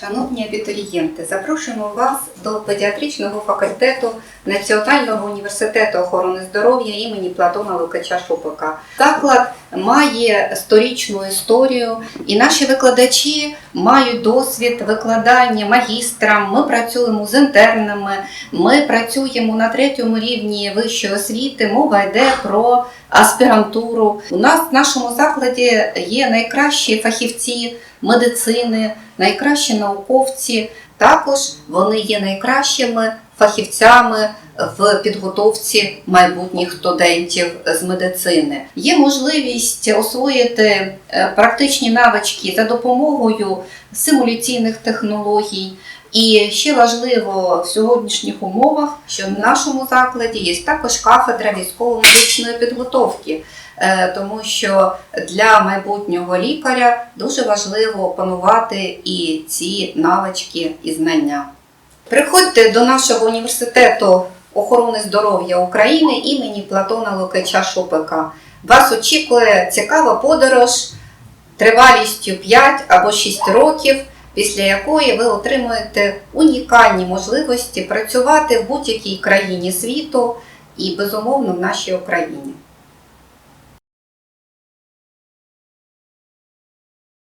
Шановні абітурієнти, запрошуємо вас до педіатричного факультету Національного університету охорони здоров'я імені Платона Лукача Шупика. Заклад має сторічну історію, і наші викладачі мають досвід викладання магістрам. Ми працюємо з інтернами, ми працюємо на третьому рівні вищої освіти. Мова йде про аспірантуру. У нас в нашому закладі є найкращі фахівці медицини, найкращі науковці. Також вони є найкращими фахівцями в підготовці майбутніх студентів з медицини. Є можливість освоїти е, практичні навички за допомогою симуляційних технологій. І ще важливо в сьогоднішніх умовах, що в нашому закладі є також кафедра військово-медичної підготовки, Е, тому що для майбутнього лікаря дуже важливо опанувати і ці навички і знання. Приходьте до нашого університету охорони здоров'я України імені Платона Лукача Шупика. Вас очікує цікава подорож тривалістю 5 або 6 років, після якої ви отримуєте унікальні можливості працювати в будь-якій країні світу і, безумовно, в нашій Україні.